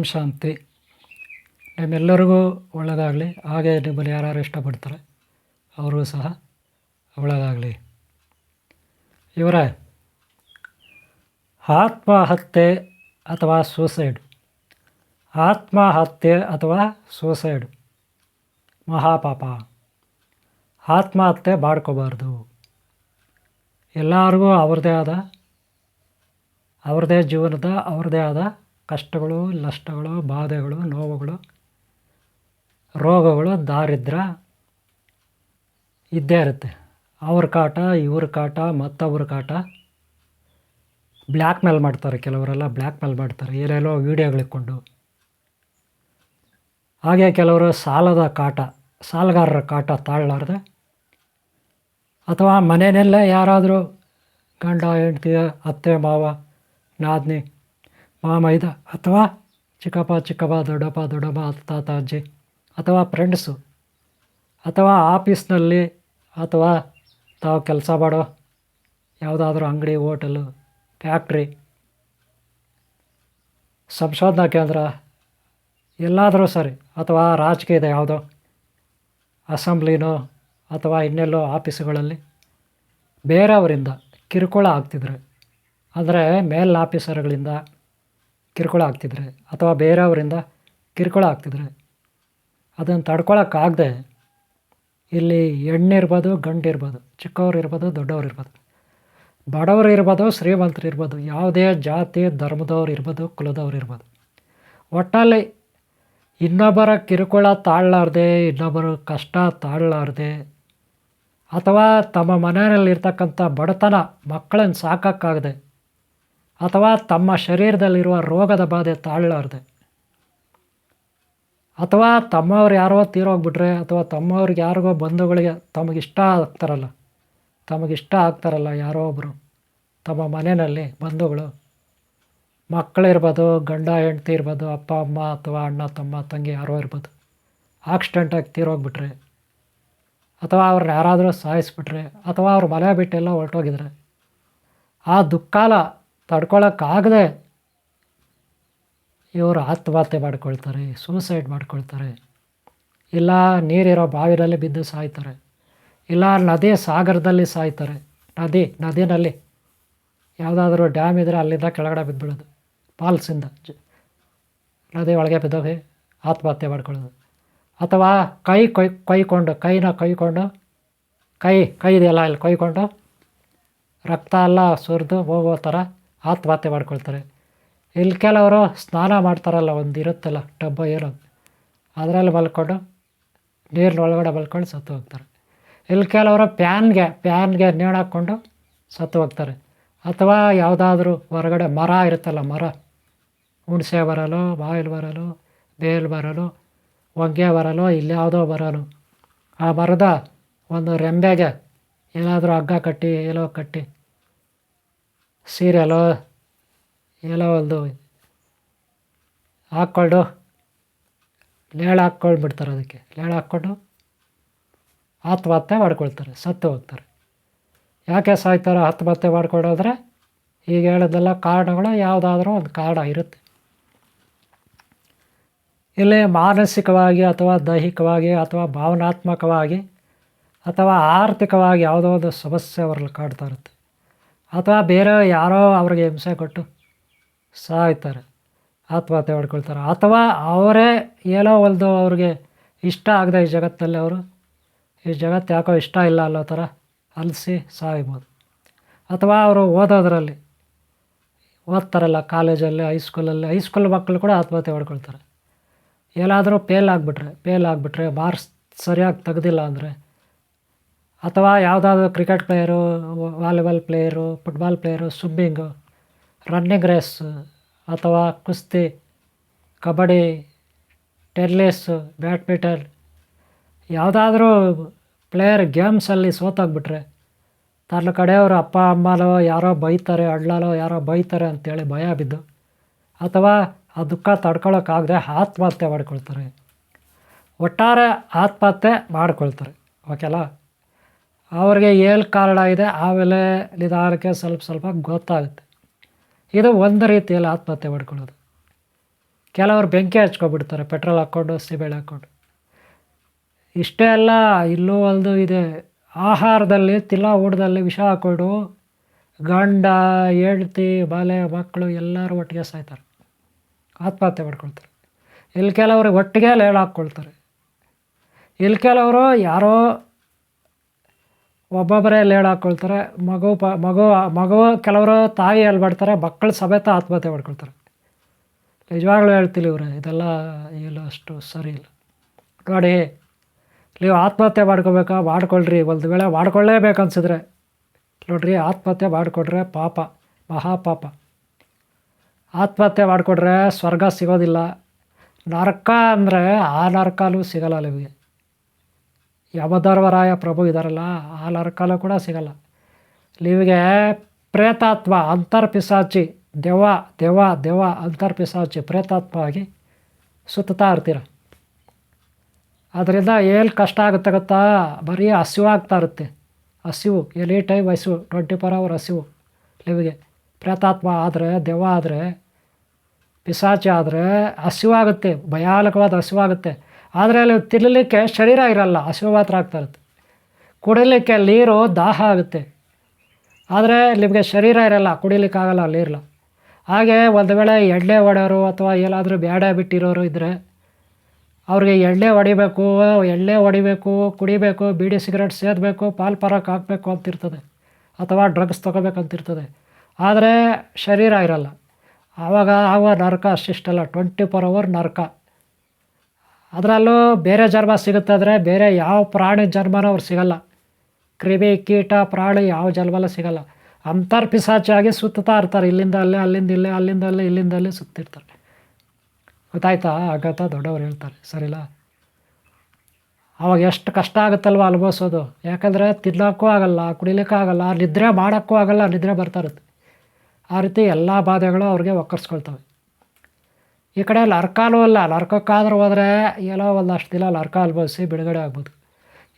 ಓಂ ಶಾಂತಿ. ನಿಮ್ಮೆಲ್ಲರಿಗೂ ಒಳ್ಳೆಯದಾಗಲಿ ಹಾಗೆ ನಿಮ್ಮಲ್ಲಿ ಯಾರ್ಯಾರು ಇಷ್ಟಪಡ್ತಾರೆ, ಅವರು ಸಹ ಒಳ್ಳೆಯದಾಗಲಿ ಇವರ, ಆತ್ಮಹತ್ಯೆ ಅಥವಾ ಸೂಸೈಡ್ ಆತ್ಮಹತ್ಯೆ ಅಥವಾ ಸೂಸೈಡ್ ಮಹಾಪಾಪ. ಆತ್ಮಹತ್ಯೆ ಮಾಡ್ಕೋಬಾರ್ದು. ಎಲ್ಲರಿಗೂ ಅವ್ರದ್ದೇ ಆದ ಅವ್ರದೇ ಜೀವನದ ಅವ್ರದ್ದೇ ಆದ ಕಷ್ಟಗಳು, ನಷ್ಟಗಳು, ಬಾಧೆಗಳು, ನೋವುಗಳು, ರೋಗಗಳು, ದಾರಿದ್ರ ಇದ್ದೇ ಇರುತ್ತೆ. ಅವ್ರ ಕಾಟ, ಇವ್ರ ಕಾಟ ಮತ್ತೊಬ್ರ ಕಾಟ ಬ್ಲ್ಯಾಕ್ ಮೇಲ್ ಮಾಡ್ತಾರೆ ಕೆಲವರೆಲ್ಲ ಬ್ಲ್ಯಾಕ್ ಮೇಲ್ ಮಾಡ್ತಾರೆ. ಏನೇನೋ ವೀಡಿಯೋಗಳಿಕ್ಕೊಂಡು ಹಾಗೆ ಕೆಲವರು ಸಾಲದ ಕಾಟ, ಸಾಲಗಾರರ ಕಾಟ ತಾಳಲಾರ್ದೆ ಅಥವಾ ಮನೆಯಲ್ಲೇ ಯಾರಾದರೂ ಗಂಡ ಹೆಂಡ್ತಿ ಅತ್ತೆ, ಮಾವ, ನಾದಿನಿ ಮಾಮ ಇದ ಅಥವಾ ಚಿಕ್ಕಪ್ಪ ಚಿಕ್ಕಪ್ಪ ದೊಡ್ಡಪ್ಪ, ದೊಡ್ಡಮ್ಮ ತಾತ, ಅಜ್ಜಿ ಅಥವಾ ಫ್ರೆಂಡ್ಸು ಅಥವಾ ಆಫೀಸ್ನಲ್ಲಿ ಅಥವಾ ತಾವು ಕೆಲಸ ಮಾಡೋ ಯಾವುದಾದ್ರೂ ಅಂಗಡಿ ಹೋಟೆಲು ಫ್ಯಾಕ್ಟ್ರಿ ಸಂಶೋಧನಾ ಕೇಂದ್ರ, ಎಲ್ಲಾದರೂ ಸರಿ ಅಥವಾ ರಾಜಕೀಯದ ಯಾವುದೋ, ಅಸೆಂಬ್ಲಿನೋ ಅಥವಾ ಇನ್ನೆಲ್ಲೋ ಆಫೀಸುಗಳಲ್ಲಿ ಬೇರೆಯವರಿಂದ ಕಿರುಕುಳ ಆಗ್ತಿದ್ರು, ಅಂದರೆ ಮೇಲ್ ಆಫೀಸರ್ಗಳಿಂದ ಕಿರುಕುಳ ಆಗ್ತಿದ್ರೆ ಅಥವಾ ಬೇರೆಯವರಿಂದ ಕಿರುಕುಳ ಆಗ್ತಿದ್ರೆ ಅದನ್ನು ತಡ್ಕೊಳಕ್ಕಾಗದೆ ಇಲ್ಲಿ ಹೆಣ್ಣಿರ್ಬೋದು, ಗಂಡಿರ್ಬೋದು ಚಿಕ್ಕವ್ರು ಇರ್ಬೋದು ದೊಡ್ಡವ್ರು ಇರ್ಬೋದು ಬಡವರು ಇರ್ಬೋದು ಶ್ರೀಮಂತರು ಇರ್ಬೋದು ಯಾವುದೇ ಜಾತಿ ಧರ್ಮದವ್ರು ಇರ್ಬೋದು ಕುಲದವ್ರು ಇರ್ಬೋದು ಒಟ್ಟಲ್ಲಿ ಇನ್ನೊಬ್ಬರ ಕಿರುಕುಳ ತಾಳಲಾರ್ದೆ, ಇನ್ನೊಬ್ಬರ ಕಷ್ಟ ತಾಳಲಾರ್ದೆ, ಅಥವಾ ತಮ್ಮ ಮನೆಯಲ್ಲಿರ್ತಕ್ಕಂಥ ಬಡತನ ಮಕ್ಕಳನ್ನು ಸಾಕೋಕ್ಕಾಗದೆ ಅಥವಾ ತಮ್ಮ ಶರೀರದಲ್ಲಿರುವ ರೋಗದ ಬಾಧೆ ತಾಳಲಾರ್ದೆ. ಅಥವಾ ತಮ್ಮವ್ರು ಯಾರೋ ತೀರೋಗ್ಬಿಟ್ರೆ ಅಥವಾ ತಮ್ಮವ್ರಿಗೆ ಯಾರಿಗೋ ಬಂಧುಗಳಿಗೆ ತಮಗಿಷ್ಟ ಆಗ್ತಾರಲ್ಲ ತಮಗಿಷ್ಟ ಆಗ್ತಾರಲ್ಲ ಯಾರೋ ಒಬ್ಬರು ತಮ್ಮ ಮನೆಯಲ್ಲಿ ಬಂಧುಗಳು. ಮಕ್ಕಳಿರ್ಬೋದು ಗಂಡ, ಹೆಂಡತಿ ಇರ್ಬೋದು, ಅಪ್ಪ, ಅಮ್ಮ ಅಥವಾ ಅಣ್ಣ, ತಮ್ಮ, ತಂಗಿ ಯಾರೋ ಇರ್ಬೋದು ಆಕ್ಸಿಡೆಂಟಾಗಿ ತೀರೋಗ್ಬಿಟ್ರೆ, ಅಥವಾ ಅವ್ರನ್ನ ಯಾರಾದರೂ ಸಾಯಿಸ್ಬಿಟ್ರೆ, ಅಥವಾ ಅವ್ರ ಮನೆ ಬಿಟ್ಟೆಲ್ಲ ಹೊರಟೋಗಿದ್ರೆ, ಆ ದುಃಖಾಲ ತಡ್ಕೊಳಕ್ಕಾಗದೆ ಇವರು ಆತ್ಮಹತ್ಯೆ ಮಾಡ್ಕೊಳ್ತಾರೆ ಸೂಸೈಡ್ ಮಾಡ್ಕೊಳ್ತಾರೆ. ಇಲ್ಲ ನೀರಿರೋ ಬಾವಿನಲ್ಲಿ ಬಿದ್ದು ಸಾಯ್ತಾರೆ. ಇಲ್ಲ ನದಿ ಸಾಗರದಲ್ಲಿ ಸಾಯ್ತಾರೆ. ನದಿ, ನದಿನಲ್ಲಿ ಯಾವುದಾದ್ರೂ ಡ್ಯಾಮ್ ಇದ್ದರೆ ಅಲ್ಲಿಂದ ಕೆಳಗಡೆ ಬಿದ್ದುಬಿಡೋದು ಫಾಲ್ಸಿಂದ ಜ, ನದಿ ಒಳಗೆ ಬಿದ್ದೋಗಿ ಆತ್ಮಹತ್ಯೆ ಮಾಡ್ಕೊಳ್ಳೋದು. ಅಥವಾ ಕೈ ಕೊಯ್, ಕೊಯ್ಕೊಂಡು, ಕೈನ ಕೊಯ್ಕೊಂಡು, ಕೈ ಕೈ ಇದೆಯಲ್ಲ ಇಲ್ಲಿ ಕೊಯ್ಕೊಂಡು, ರಕ್ತ ಎಲ್ಲ ಸುರಿದು ಹೋಗೋ ಥರ ಆತ್ಮಹತ್ಯೆ ಮಾಡ್ಕೊಳ್ತಾರೆ. ಇಲ್ಲಿ ಕೆಲವರು ಸ್ನಾನ ಮಾಡ್ತಾರಲ್ಲ, ಒಂದು ಇರುತ್ತಲ್ಲ ಟಬ್ಬ ಏನೋ. ಅದರಲ್ಲಿ ಮಲ್ಕೊಂಡು, ನೀರಿನ ಒಳಗಡೆ ಮಲ್ಕೊಂಡು ಸತ್ತು ಹೋಗ್ತಾರೆ. ಇಲ್ಲಿ ಕೆಲವರು ಪ್ಯಾನ್ಗೆ ಪ್ಯಾನ್ಗೆ ನೇಣು ಹಾಕ್ಕೊಂಡು ಸತ್ತು ಹೋಗ್ತಾರೆ. ಅಥವಾ ಯಾವುದಾದ್ರೂ ಹೊರಗಡೆ ಮರ ಇರುತ್ತಲ್ಲ, ಮರ. ಹುಣಸೆ ಬರಲು ಬಾಯಿಲ್ ಬರಲು ಬೇಲ್ ಬರಲು ಹೊಂಗೆ ಬರಲು ಇಲ್ಲಿ ಯಾವುದೋ ಬರಲು ಆ ಮರದ ಒಂದು ರೆಂಬೆಗೆ ಏನಾದರೂ ಹಗ್ಗ ಕಟ್ಟಿ ಎಲ್ಲೋ ಕಟ್ಟಿ ಸೀರೆಲೋ ಎಲ್ಲೋ ಒಂದು ಹಾಕ್ಕೊಂಡು ಲೇಳ ಹಾಕ್ಕೊಂಡು ಬಿಡ್ತಾರೆ ಅದಕ್ಕೆ. ಲೇಳ ಹಾಕ್ಕೊಂಡು ಆತ್ಮಹತ್ಯೆ ಮಾಡ್ಕೊಳ್ತಾರೆ, ಸತ್ತು ಹೋಗ್ತಾರೆ. ಯಾಕೆ ಸಾಯ್ತಾರೆ ಆತ್ಮಹತ್ಯೆ ಮಾಡ್ಕೊಂಡೋದ್ರೆ ಈಗ ಹೇಳೋದೆಲ್ಲ ಕಾರಣಗಳು ಯಾವುದಾದ್ರೂ ಒಂದು ಕಾರಣ ಇರುತ್ತೆ. ಇಲ್ಲಿ ಮಾನಸಿಕವಾಗಿ ಅಥವಾ ದೈಹಿಕವಾಗಿ ಅಥವಾ ಭಾವನಾತ್ಮಕವಾಗಿ ಅಥವಾ ಆರ್ಥಿಕವಾಗಿ ಯಾವುದೋ ಒಂದು ಸಮಸ್ಯೆ ಅವರಲ್ಲಿ ಕಾಡ್ತಾ ಇರುತ್ತೆ. ಅಥವಾ ಬೇರೆ ಯಾರೋ ಅವ್ರಿಗೆ ಹಿಂಸೆ ಕೊಟ್ಟು ಸಾಯ್ತಾರೆ, ಆತ್ಮಹತ್ಯೆ ಮಾಡ್ಕೊಳ್ತಾರೆ. ಅಥವಾ ಅವರೇ ಏನೋ ಒಂದು ಅವ್ರಿಗೆ ಇಷ್ಟ ಆಗದೆ ಈ ಜಗತ್ತಲ್ಲಿ ಅವರು, ಈ ಜಗತ್ತು ಯಾಕೋ ಇಷ್ಟ ಇಲ್ಲ ಅಲ್ಲೋ ಥರ ಅಲಸಿ ಸಾಯ್ಬೋದು. ಅಥವಾ ಅವರು ಓದೋದ್ರಲ್ಲಿ, ಓದ್ತಾರಲ್ಲ ಕಾಲೇಜಲ್ಲಿ ಹೈಸ್ಕೂಲಲ್ಲಿ ಹೈಸ್ಕೂಲ್ ಮಕ್ಕಳು ಕೂಡ ಆತ್ಮಹತ್ಯೆ ಮಾಡ್ಕೊಳ್ತಾರೆ. ಏನಾದರೂ ಪೇಲ್ ಆಗಿಬಿಟ್ರೆ ಪೇಲ್ ಆಗಿಬಿಟ್ರೆ ಮಾರ್ಕ್ಸ್ ಸರಿಯಾಗಿ ತೆಗ್ದಿಲ್ಲ ಅಂದರೆ ಅಥವಾ ಯಾವುದಾದ್ರೂ cricket player volleyball player football player swimming running race ಅಥವಾ ಕುಸ್ತಿ, ಕಬಡ್ಡಿ ಟೆನ್ನಿಸ್ಸು ಬ್ಯಾಡ್ಮಿಂಟನ್ ಯಾವುದಾದ್ರೂ ಪ್ಲೇಯರ್ ಗೇಮ್ಸಲ್ಲಿ ಸೋತಾಗ್ಬಿಟ್ರೆ ತನ್ನ ಕಡೆಯವರು ಅಪ್ಪ, ಅಮ್ಮನೋ ಯಾರೋ ಬೈತಾರೆ ಅಳ್ಳಲೋ ಯಾರೋ ಬೈತಾರೆ ಅಂತೇಳಿ ಭಯ ಬಿದ್ದು ಅಥವಾ ಆ ದುಃಖ ತಡ್ಕೊಳಕ್ಕಾಗದೆ ಆತ್ಮಹತ್ಯೆ ಮಾಡ್ಕೊಳ್ತಾರೆ. ಒಟ್ಟಾರೆ ಆತ್ಮಹತ್ಯೆ ಮಾಡ್ಕೊಳ್ತಾರೆ. ಓಕೆಲ್ಲ ಅವ್ರಿಗೆ ಏಲ್ ಕಾರಣ ಇದೆ. ಆಮೇಲೆ ನಿಧಾನಕ್ಕೆ ಸ್ವಲ್ಪ ಸ್ವಲ್ಪ ಗೊತ್ತಾಗುತ್ತೆ. ಇದು ಒಂದು ರೀತಿಯಲ್ಲಿ ಆತ್ಮಹತ್ಯೆ ಮಾಡ್ಕೊಳ್ಳೋದು. ಕೆಲವರು ಬೆಂಕಿ ಹಚ್ಕೊಬಿಡ್ತಾರೆ, ಪೆಟ್ರೋಲ್ ಹಾಕ್ಕೊಂಡು ಸಿಬೇಳೆ ಹಾಕ್ಕೊಂಡು. ಇಷ್ಟೇ ಅಲ್ಲ, ಇಲ್ಲೂ ಒಂದು ಇದೆ. ಆಹಾರದಲ್ಲಿ ತಿಲ್ಲ ಊಟದಲ್ಲಿ ವಿಷ ಹಾಕ್ಕೊಂಡು ಗಂಡ, ಹೆಂಡ್ತಿ ಬಾಲೆ ಮಕ್ಕಳು ಎಲ್ಲರೂ ಒಟ್ಟಿಗೆ ಸಾಯ್ತಾರೆ. ಆತ್ಮಹತ್ಯೆ ಮಾಡ್ಕೊಳ್ತಾರೆ. ಇಲ್ಲಿ ಕೆಲವರು ಒಟ್ಟಿಗೆ ಲೇಳು ಹಾಕ್ಕೊಳ್ತಾರೆ. ಇಲ್ಲಿ ಕೆಲವರು ಯಾರೋ ಒಬ್ಬೊಬ್ಬರೇ ಲೇಡ್ ಹಾಕ್ಕೊಳ್ತಾರೆ ಮಗು ಪ, ಮಗು ಮಗು ಕೆಲವರು ತಾಯಿ ಹೇಳ್ಬಿಡ್ತಾರೆ, ಮಕ್ಕಳು ಸಮೇತ ಆತ್ಮಹತ್ಯೆ ಮಾಡ್ಕೊಳ್ತಾರೆ. ನಿಜವಾಗ್ಲೂ ಹೇಳ್ತೀನಿ ಇವ್ರೆ, ಇದೆಲ್ಲ ಇಲ್ಲ ಅಷ್ಟು ಸರಿ ಇಲ್ಲ. ನೋಡಿ, ನೀವು ಆತ್ಮಹತ್ಯೆ ಮಾಡ್ಕೋಬೇಕಾ? ಮಾಡ್ಕೊಳ್ರಿ, ಒಂದು ವೇಳೆ ಮಾಡ್ಕೊಳ್ಳೇಬೇಕು ಅನ್ಸಿದ್ರೆ. ನೋಡ್ರಿ, ಆತ್ಮಹತ್ಯೆ ಮಾಡಿಕೊಡ್ರೆ ಪಾಪ, ಮಹಾಪಾಪ. ಆತ್ಮಹತ್ಯೆ ಮಾಡಿಕೊಡ್ರೆ ಸ್ವರ್ಗ ಸಿಗೋದಿಲ್ಲ. ನರಕ ಅಂದರೆ ಆ ನರಕನೂ ಸಿಗಲ್ಲ ನಿಮಗೆ. ಯಮಧರ್ಮರಾಯ ಪ್ರಭು ಇದಾರಲ್ಲ ಆ ನರಕಲ್ಲೂ ಕೂಡ ಸಿಗಲ್ಲ. ನಿಮಗೆ ಪ್ರೇತಾತ್ಮ ಅಂತರ್ಪಿಸಾಚಿ ದೆವ್ವ ದೆವ್ವ ದೆವ್ವ ಅಂತರ್ಪಿಸಾಚಿ ಪ್ರೇತಾತ್ಮ ಆಗಿ ಸುತ್ತಾ ಇರ್ತೀರ. ಅದರಿಂದ ಏನು ಕಷ್ಟ ಆಗುತ್ತೆ ಗೊತ್ತಾ? ಬರೀ ಹಸಿವು ಆಗ್ತಾ ಇರುತ್ತೆ. ಹಸಿವು ಎನಿ ಟೈಮ್ ಹಸಿವು ಟ್ವೆಂಟಿ ಫೋರ್ ಅವರ್ ಹಸಿವು ನಿಮಗೆ ಪ್ರೇತಾತ್ಮ ಆದರೆ ದೆವ್ವ ಆದರೆ ಪಿಸಾಚಿ ಆದರೆ ಹಸಿವಾಗುತ್ತೆ, ಭಯಾನಕವಾದ ಹಸಿವಾಗುತ್ತೆ. ಆದರೆ ಅಲ್ಲಿ ತಿನ್ನಲಿಕ್ಕೆ ಶರೀರ ಇರಲ್ಲ ಹಸಿವು ಮಾತ್ರ ಆಗ್ತಾ ಇರುತ್ತೆ. ಕುಡಿಲಿಕ್ಕೆ ನೀರು ದಾಹ ಆಗುತ್ತೆ. ಆದರೆ ನಿಮಗೆ ಶರೀರ ಇರಲ್ಲ ಕುಡಿಲಿಕ್ಕಾಗಲ್ಲ ನೀರಲ್ಲ ಹಾಗೆ ಒಂದು ವೇಳೆ ಎಣ್ಣೆ ಹೊಡೆಯೋರು ಅಥವಾ ಏನಾದರೂ ಬೇಡ ಬಿಟ್ಟಿರೋರು ಇದ್ದರೆ ಅವ್ರಿಗೆ ಎಣ್ಣೆ ಹೊಡಿಬೇಕು ಎಣ್ಣೆ ಹೊಡಿಬೇಕು, ಕುಡಿಬೇಕು, ಬೀಡಿ ಸಿಗರೇಟ್ ಸೇದಬೇಕು, ಪಾಲ್ ಪರಕ್ಕೆ ಹಾಕಬೇಕು ಅಂತಿರ್ತದೆ. ಅಥವಾ ಡ್ರಗ್ಸ್ ತೊಗೋಬೇಕಂತಿರ್ತದೆ. ಆದರೆ ಶರೀರ ಇರಲ್ಲ. ಆವಾಗ ಆವಾಗ ನರಕ ಅಷ್ಟಿಷ್ಟಲ್ಲ ಟ್ವೆಂಟಿ ಫೋರ್ ಅವರ್ ನರಕ. ಅದರಲ್ಲೂ ಬೇರೆ ಜನ್ಮ ಸಿಗುತ್ತಾದರೆ ಬೇರೆ ಯಾವ ಪ್ರಾಣಿ ಜನ್ಮನೂ ಅವ್ರು ಸಿಗಲ್ಲ. ಕ್ರಿಮಿ ಕೀಟ ಪ್ರಾಣಿ ಯಾವ ಜನ್ಮಲ್ಲ ಸಿಗಲ್ಲ. ಅಂತರ್ ಪಿಸಾಚಾಗಿ ಸುತ್ತಾ ಇರ್ತಾರೆ. ಇಲ್ಲಿಂದ ಅಲ್ಲೇ, ಅಲ್ಲಿಂದ ಇಲ್ಲೇ, ಅಲ್ಲಿಂದ ಅಲ್ಲೇ, ಇಲ್ಲಿಂದ ಅಲ್ಲೇ ಸುತ್ತಿರ್ತಾರೆ. ಗೊತ್ತಾಯ್ತಾ? ಆಗತ್ತಾ ದೊಡ್ಡವ್ರು ಹೇಳ್ತಾರೆ. ಸರಿಲ್ಲ ಅವಾಗ ಎಷ್ಟು ಕಷ್ಟ ಆಗುತ್ತಲ್ವ ಅನುಭವಿಸೋದು? ಯಾಕಂದರೆ ತಿನ್ನೋಕ್ಕೂ ಆಗಲ್ಲ, ಕುಡಿಲಿಕ್ಕೂ ಆಗಲ್ಲ, ನಿದ್ರೆ ಮಾಡೋಕ್ಕೂ ಆಗಲ್ಲ, ನಿದ್ರೆ ಬರ್ತಾ ಇರುತ್ತೆ. ಆ ರೀತಿ ಎಲ್ಲ ಬಾಧೆಗಳು ಅವ್ರಿಗೆ ಒಕ್ಕರ್ಸ್ಕೊಳ್ತವೆ. ಈ ಕಡೆ ಲರ್ಕಾಲೂ ಅಲ್ಲ ಲರ್ಕಕ್ಕಾದ್ರೂ ಹೋದರೆ ಏನೋ ಒಂದಷ್ಟು ದಿನ ಲರ್ಕ ಅನುಭವಿಸಿ ಬಿಡುಗಡೆ ಆಗ್ಬೋದು.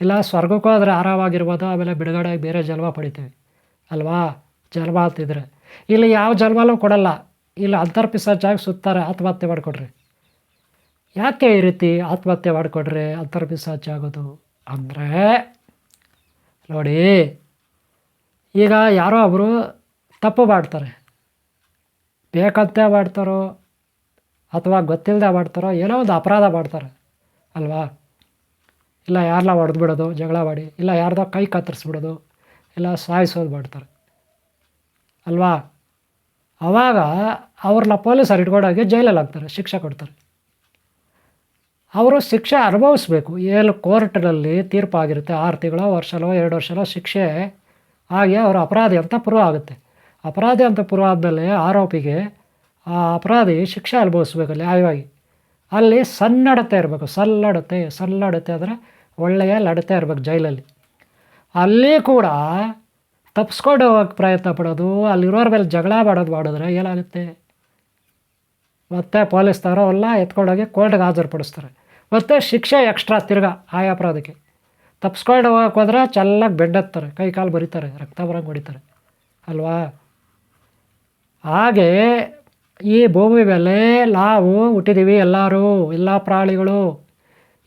ಇಲ್ಲ ಸ್ವರ್ಗಕ್ಕೂ ಹೋದರೆ ಆರಾಮಾಗಿರ್ಬೋದು, ಆಮೇಲೆ ಬಿಡುಗಡೆ ಬೇರೆ ಜನ್ಮ ಪಡಿತೀವಿ. ಅಲ್ವಾ? ಜನ್ಮ ಅಂತಿದ್ರೆ. ಇಲ್ಲಿ ಯಾವ ಜನ್ಮನೂ ಕೊಡಲ್ಲ. ಇಲ್ಲಿ ಅಂತರ್ಪಿಸಾಚಾಗಿ ಸುತ್ತಾರೆ, ಆತ್ಮಹತ್ಯೆ ಮಾಡಿಕೊಡ್ರಿ. ಯಾಕೆ ಈ ರೀತಿ ಆತ್ಮಹತ್ಯೆ ಮಾಡಿಕೊಡ್ರಿ ಅಂತರ್ಪಿಸಾಚಿ ಆಗೋದು? ಅಂದರೆ, ನೋಡಿ, ಈಗ ಯಾರೋ ಒಬ್ಬರು ತಪ್ಪು ಮಾಡ್ತಾರೆ. ಬೇಕಂತೆ ಮಾಡ್ತಾರೋ ಅಥವಾ ಗೊತ್ತಿಲ್ಲದೆ ಮಾಡ್ತಾರೋ ಏನೋ ಒಂದು ಅಪರಾಧ ಮಾಡ್ತಾರೆ, ಅಲ್ವಾ? ಇಲ್ಲ ಯಾರನ್ನ ಹೊಡೆದ್ಬಿಡೋದು ಜಗಳ ಮಾಡಿ, ಇಲ್ಲ ಯಾರ್ದೋ ಕೈ ಕತ್ತರಿಸ್ಬಿಡೋದು, ಇಲ್ಲ ಸಾಯಿಸೋದು ಮಾಡ್ತಾರೆ, ಅಲ್ವಾ? ಆವಾಗ ಅವ್ರನ್ನ ಪೊಲೀಸರು ಇಟ್ಕೊಂಡೋಗಿ ಜೈಲಲ್ಲಿ ಹಾಕ್ತಾರೆ, ಶಿಕ್ಷೆ ಕೊಡ್ತಾರೆ. ಅವರು ಶಿಕ್ಷೆ ಅನುಭವಿಸ್ಬೇಕು. ಏನು ಕೋರ್ಟ್ನಲ್ಲಿ ತೀರ್ಪು ಆಗಿರುತ್ತೆ ಆರು ತಿಂಗಳೋ, ವರ್ಷನೋ, ಎರಡು ವರ್ಷನೋ ಶಿಕ್ಷೆ ಆಗಿ ಅವರು ಅಪರಾಧಿ ಅಂತ ಪ್ರೂವ್ ಆಗುತ್ತೆ. ಅಪರಾಧಿ ಅಂತ ಪ್ರೂವ್ ಆದಮೇಲೆ ಆರೋಪಿಗೆ ಆ ಅಪರಾಧಿ ಶಿಕ್ಷೆ ಅನುಭವಿಸ್ಬೇಕು ನ್ಯಾಯವಾಗಿ ಅಲ್ಲಿ ಸನ್ನಡತೆ ಇರಬೇಕು, ಸಲ್ಲಡತೆ ಸಲ್ಲಡತೆ ಅಂದರೆ ಒಳ್ಳೆಯ ಲಡತೆ ಇರಬೇಕು ಜೈಲಲ್ಲಿ. ಅಲ್ಲಿ ಕೂಡ ತಪ್ಪಿಸ್ಕೊಂಡು ಹೋಗೋಕ್ಕೆ ಪ್ರಯತ್ನ ಪಡೋದು, ಅಲ್ಲಿರೋರ ಮೇಲೆ ಜಗಳ ಮಾಡೋದು ಮಾಡಿದ್ರೆ ಏನಾಗುತ್ತೆ? ಮತ್ತೆ ಪೊಲೀಸ್ನವರು ಎಲ್ಲ ಎತ್ಕೊಂಡೋಗಿ ಕೋರ್ಟ್ಗೆ ಹಾಜರುಪಡಿಸ್ತಾರೆ. ಮತ್ತು ಶಿಕ್ಷೆ ಎಕ್ಸ್ಟ್ರಾ ತಿರ್ಗಾ ಆ ಅಪರಾಧಕ್ಕೆ ತಪ್ಪಿಸ್ಕೊಂಡು ಹೋಗೋಕೆ ಹೋದ್ರೆ ಚೆನ್ನಾಗಿ ಬೆಂಡತ್ತಾರೆ ಕೈ ಕಾಲು ಬರೀತಾರೆ, ರಕ್ತ ಬರಂಗೆ ಹೊಡಿತಾರೆ, ಅಲ್ವಾ? ಹಾಗೆ ಈ ಭೂಮಿ ಮೇಲೆ ನಾವು ಹುಟ್ಟಿದ್ದೀವಿ ಎಲ್ಲರೂ, ಎಲ್ಲ ಪ್ರಾಣಿಗಳು.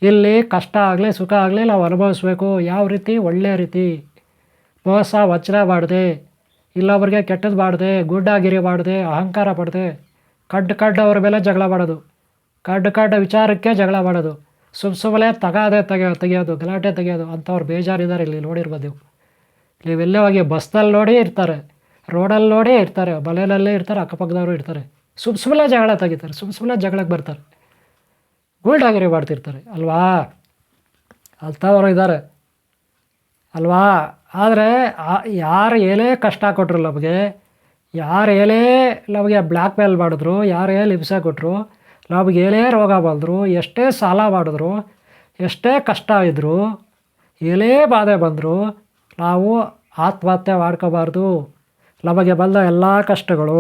ಇಲ್ಲಿ ಕಷ್ಟ ಆಗಲಿ, ಸುಖ ಆಗಲಿ ನಾವು ಅನುಭವಿಸ್ಬೇಕು. ಯಾವ ರೀತಿ? ಒಳ್ಳೆಯ ರೀತಿ. ಮೋಸ ವಚನ ಮಾಡಿದೆ ಇಲ್ಲೊಬ್ರಿಗೆ ಕೆಟ್ಟದ್ದು ಮಾಡಿದೆ ಗುಡ್ಡಾಗಿರಿ ಮಾಡಿದೆ ಅಹಂಕಾರ ಪಡದೆ ಕಡ್ಡು ಕಡ್ಡು ಅವ್ರ ಮೇಲೆ ಜಗಳ ಮಾಡೋದು. ಕಡ್ಡು ಕಡ್ಡು ವಿಚಾರಕ್ಕೆ ಜಗಳ ಮಾಡೋದು. ಸುಮ್ ಸುಮ್ಮನೆ ತಗಾದೆ ತೆಗೆ, ತೆಗೆಯೋದು, ಗಲಾಟೆ ತೆಗೆಯೋದು. ಅಂಥವ್ರು ಬೇಜಾರಿದ್ದಾರೆ ಇಲ್ಲಿ ನೋಡಿರ್ಬೋದು ನೀವು. ನೀವೆಲ್ಲೇ ಹೋಗಿ ಬಸ್ನಲ್ಲಿ ನೋಡಿ ಇರ್ತಾರೆ, ರೋಡಲ್ಲಿ ನೋಡಿ ಇರ್ತಾರೆ ಮನೆಯಲ್ಲೇ ಇರ್ತಾರೆ, ಅಕ್ಕಪಕ್ಕದವರು ಇರ್ತಾರೆ. ಸುಮ್ಮ ಸುಮ್ಮನೆ ಜಗಳ ತೆಗಿತಾರೆ ಸುಮ್ಮ ಸುಮ್ಮನೆ ಜಗಳಕ್ಕೆ ಬರ್ತಾರೆ. ಗುಲ್ಡಾಗಿರಿ ಮಾಡ್ತಿರ್ತಾರೆ, ಅಲ್ವಾ? ಅಲ್ತಾವರು ಇದ್ದಾರೆ ಅಲ್ವಾ? ಆದರೆ ಯಾರು ಏನೇ ಕಷ್ಟ ಕೊಟ್ಟರು ನಮಗೆ ಯಾರು ಏನೇ ನಮಗೆ ಬ್ಲ್ಯಾಕ್ ಮೇಲ್ ಮಾಡಿದ್ರು, ಯಾರು ಏನು ಹಿಂಸೆ ಕೊಟ್ಟರು ನಮಗೆ ಏನೇ ರೋಗ ಬಂದರು ಎಷ್ಟೇ ಸಾಲ ಮಾಡಿದ್ರು, ಎಷ್ಟೇ ಕಷ್ಟ ಇದ್ದರು ಏನೇ ಬಾಧೆ ಬಂದರೂ, ನಾವು ಆತ್ಮಹತ್ಯೆ ಮಾಡ್ಕೋಬಾರ್ದು. ನಮಗೆ ಬಂದ ಎಲ್ಲ ಕಷ್ಟಗಳು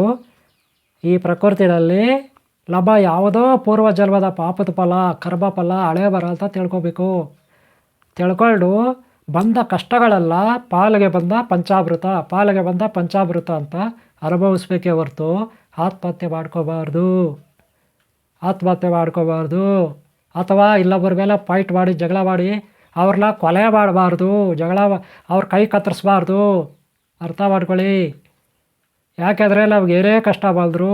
ಈ ಪ್ರಕೃತಿಯಲ್ಲಿ ಲಭ ಯಾವುದೋ ಪೂರ್ವ ಜನ್ಮದ ಪಾಪದ ಫಲ, ಕರ್ಮ ಫಲ, ಹಳೆ ಬರ ಅಂತ ತಿಳ್ಕೊಬೇಕು. ತಿಳ್ಕೊಂಡು ಬಂದ ಕಷ್ಟಗಳೆಲ್ಲ ಪಾಲಿಗೆ ಬಂದ ಪಂಚಾಮೃತ, ಪಾಲಿಗೆ ಬಂದ ಪಂಚಾಮೃತ ಅಂತ ಅನುಭವಿಸ್ಬೇಕೇ ಹೊರತು ಆತ್ಮಹತ್ಯೆ ಮಾಡ್ಕೋಬಾರ್ದು. ಆತ್ಮಹತ್ಯೆ ಮಾಡ್ಕೋಬಾರ್ದು. ಅಥವಾ ಇಲ್ಲೊಬ್ಬರ ಮೇಲೆ ಫೈಟ್ ಮಾಡಿ, ಜಗಳ ಮಾಡಿ ಅವ್ರನ್ನ ಕೊಲೆ ಮಾಡಬಾರ್ದು. ಜಗಳ ಅವ್ರ ಕೈ ಕತ್ತರಿಸ್ಬಾರ್ದು. ಅರ್ಥ ಮಾಡ್ಕೊಳ್ಳಿ. ಯಾಕೆಂದರೆ ನಮ್ಗೆ ಏನೇ ಕಷ್ಟ ಬಂದರೂ